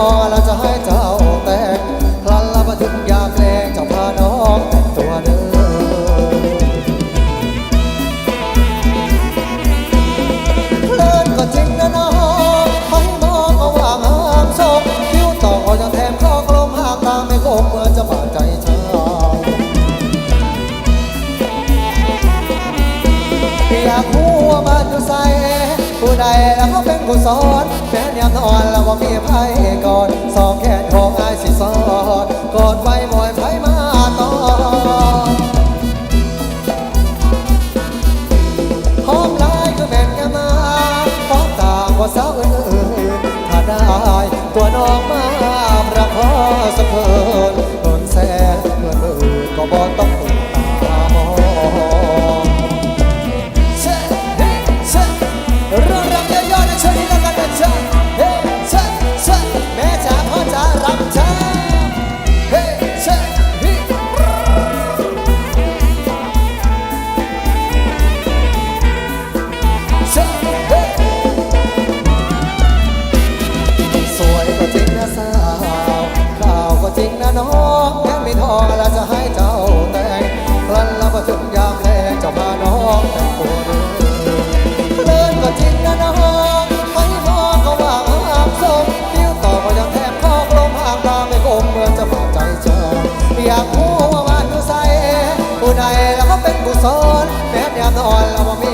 อเราจะให้เจ้าแต่งพลันละมาถึงยามแรงจ้าพาน้องแต่งตัวเดินเลินก็จริงนะน้องไม่มองก็ว่างห้ามชมคิ้วต่อก็ยังแถมข้อกลมหากตาไม่คมเมื่อจะบาดใจชาวอยากรู้ว่าบ้านอยู่ใสผู้ใดแล้วเขาเป็นผู้สอน แฟนยามนอนแล้วว่ามีไพ่ก่อนสองแขนของอายสิสอดกอดไว้บ่อยไพ่มาต่อหอมลายคือแม่นแกมาพร้อมต่างว่าสาวอื่นๆถ้าได้ตัวน้องมา สวยก็จริงนะสาวข่าวก็จริงนะน้องแม้ไม่ทองแล้วจะให้เจ้าแต่งพลันแล้วมาถึงยามแลงจะพาน้องแต่งตัวเดินเพลินก็จริงนะน้องไม่มองก็ว่าห้ามส่งนิ้วต่อก็ยังแทบข้อกลมห่างตาไม่คมเหมือนจะบาดใจเจออยากรู้ว่าบ้านอยู่ใส่ผู้ใดแล้วก็เป็นผู้สอนแม้ยามนอนแล้วว่ามี